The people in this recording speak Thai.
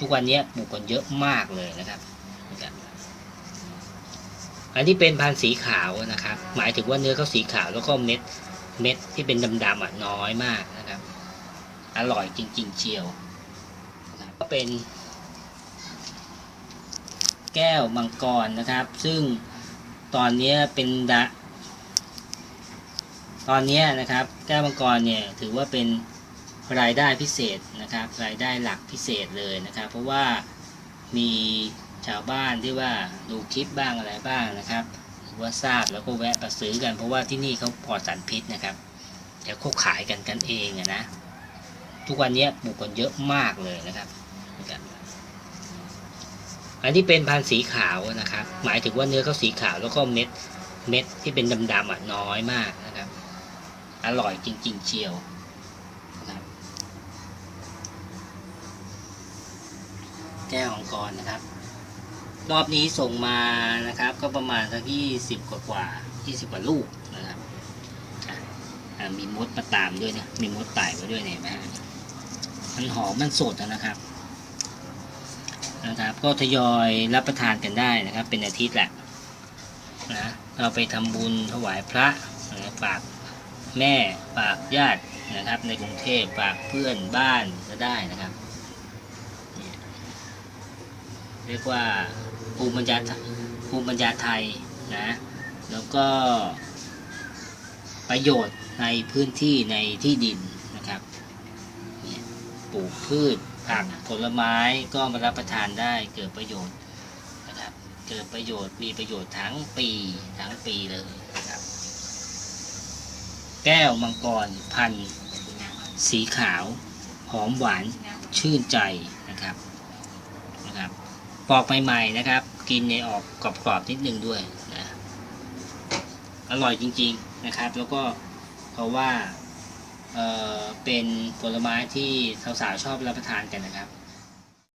ทุกวันนี้ปลูกกันเยอะมากเลยนะครับอันที่เป็นพันธุ์สีขาวนะครับ หมายถึงว่าเนื้อเขาสีขาวแล้วก็เม็ดเม็ดที่เป็นดำๆอะน้อยมากนะครับ อร่อยจริง ๆ เชียวก็เป็น แก้วมังกรนะครับ ซึ่งตอนนี้เป็นดะตอนนี้นะครับ แก้วมังกรเนี่ยถือว่าเป็น รายได้พิเศษนะครับ รายได้หลักพิเศษเลยนะครับ เพราะว่ามีชาวบ้านที่ว่าดูคลิปบ้างอะไรบ้างนะครับว่าทราบแล้วก็แวะมาซื้อกัน เพราะว่าที่นี่เขาปลอดสารพิษนะครับเดี๋ยวเขาขายกันกันเองอะนะ ทุกวันนี้ปลูกกันเยอะมากเลยนะครับนะครับอันที่เป็นพันธุ์สีขาวนะครับ หมายถึงว่าเนื้อเขาสีขาวแล้วก็เม็ดเม็ดที่เป็นดำๆอะน้อยมากนะครับ อร่อยจริง ๆ เชียวนะครับ แก้วองกรนะครับ รอบนี้ส่งมานะครับ ก็ประมาณสักยี่สิบกว่ากว่ายี่สิบกว่าลูกนะครับมีมดมาตามด้วยเนี่ยมีมดไต่มาด้วยเนี่ยนไหมฮะมันหอมมันสดนะครับ นะครับ ก็ทยอยรับประทานกันได้นะครับ เป็นอาทิตย์แหละนะเราไปทำบุญถวายพระนะฝากแม่ฝากญาตินะครับ ในกรุงเทพฝากเพื่อนบ้านก็ได้นะครับเนี่ย เรียกว่าภูมิปัญญาภูมิปัญญาไทยนะแล้วก็ประโยชน์ในพื้นที่ในที่ดินนะครับปลูกพืชผักผลไม้ก็มารับประทานได้เกิดประโยชน์นะครับเกิดประโยชน์มีประโยชน์ทั้งปีทั้งปีเลยนะครับ แก้วมังกรพันธุ์สีขาว หอมหวานชื่นใจนะครับ ปอกใหม่ๆนะครับ กินในออกกรอบๆนิดนึงด้วยนะอร่อยจริงๆนะครับ แล้วก็เพราะว่าเออเป็นผลไม้ที่สาวๆชอบรับประทานกันนะครับ